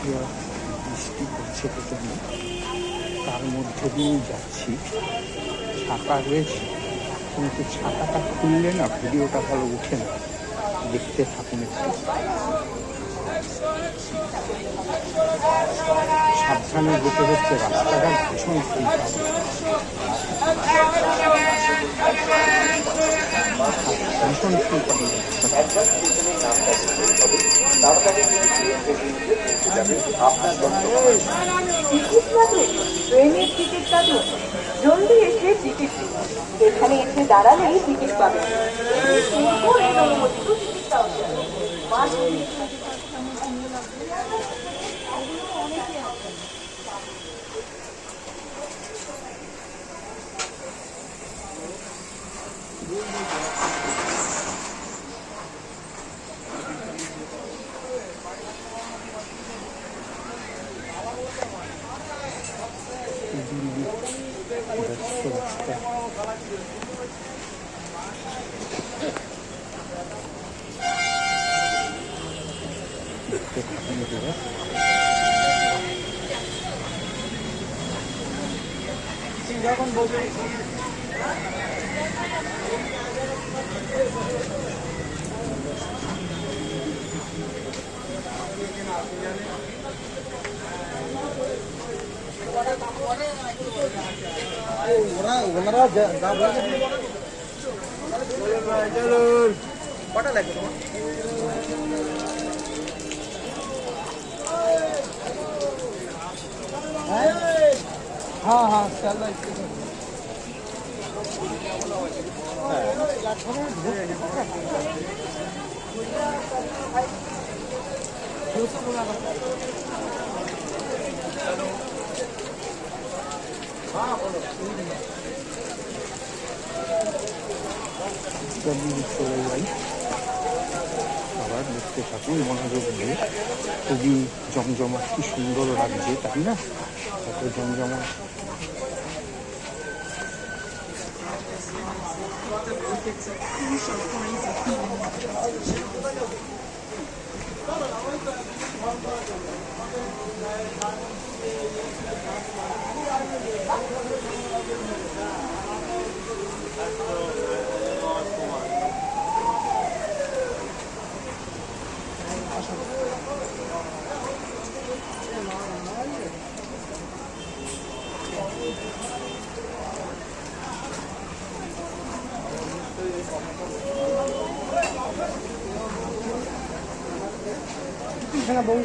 ইয়া বৃষ্টি পড়ছে প্রচণ্ড তার মধ্যে দিয়েই যাচ্ছি ছাতা রয়েছে কিন্তু ছাতাটা খুললে না ভিডিওটা ভালো উঠে না দেখতে থাকুন একটু সাবধানে যেতে হচ্ছে রাস্তাটা ভীষণ ভীষণ স্লিপ রাস্তাটা টিকিট কাটুন ট্রেনের টিকিট কাটুন জলদি এসে টিকিট এখানে এসে দাঁড়ালেই টিকিট পাবেন। এমনি পূর্ব এর অনুমোদিত ওরা ওনারা যা যা বলেছে কটা লাগবে তোমার? হ্যাঁ হ্যাঁ চাল্লাই চলে যাই আবার দেখতে থাকুন, মনোযোগ দিয়ে। খুবই জমজমাট, কি সুন্দর লাগছে, তাই না? এত জমজমাট। এখানে বউ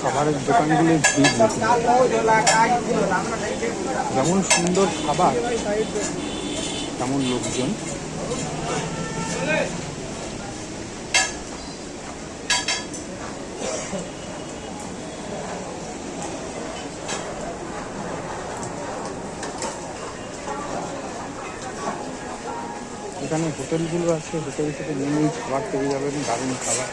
খাবারের যেমন সুন্দর খাবার তেমন লোকজন। এখানে হোটেলগুলো আছে, হোটেল থেকে নিয়ে খাবার পেয়ে যাবেন, দারুণ খাবার।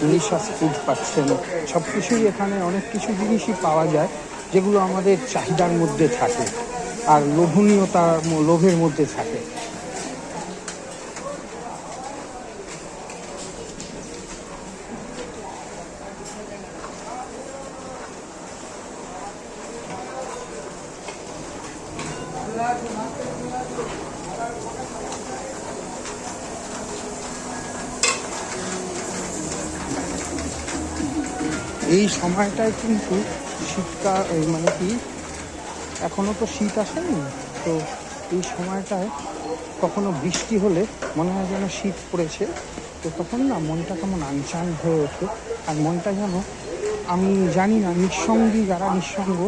ডিলিশাস ফুড পাচ্ছেন সব কিছুই এখানে অনেক কিছু জিনিসই পাওয়া যায়, যেগুলো আমাদের চাহিদার মধ্যে থাকে আর লোভনীয়তার লোভের মধ্যে থাকে। এই সময়টায় কিন্তু শীতকাল মানে কি, এখনও তো শীত আসেনি, তো এই সময়টায় কখনো বৃষ্টি হলে মনে হয় যেন শীত পড়েছে, তো তখন না মনটা কেমন আনচান হয়ে ওঠে, আর মনটা যেন, আমি জানি না নিঃসঙ্গী যারা নিঃসঙ্গ,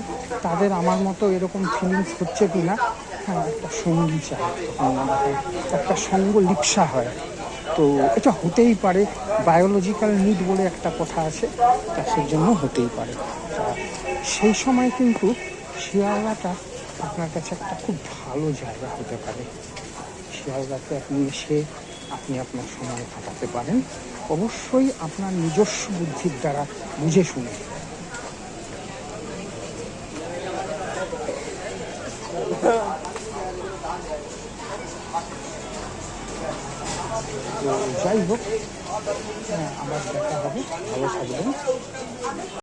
তাদের আমার মতো এরকম ফিলিংস হচ্ছে কি না হ্যাঁ একটা সঙ্গী মনে একটা সঙ্গ লিপসা হয়। তো এটা হতেই পারে বায়োলজিক্যাল নিড বলে একটা কথা আছে, তা জন্য হতেই পারে। সেই সময় কিন্তু শিয়ালদাটা আপনার কাছে একটা খুব ভালো জায়গা হতে পারে। শিয়ালদাতে আপনি এসে আপনি আপনার সময় কাটাতে পারেন। অবশ্যই আপনার নিজস্ব বুদ্ধির দ্বারা বুঝে শুনে। যাই হোক হ্যাঁ আবার দেখা হবে ভালো থাকবেন।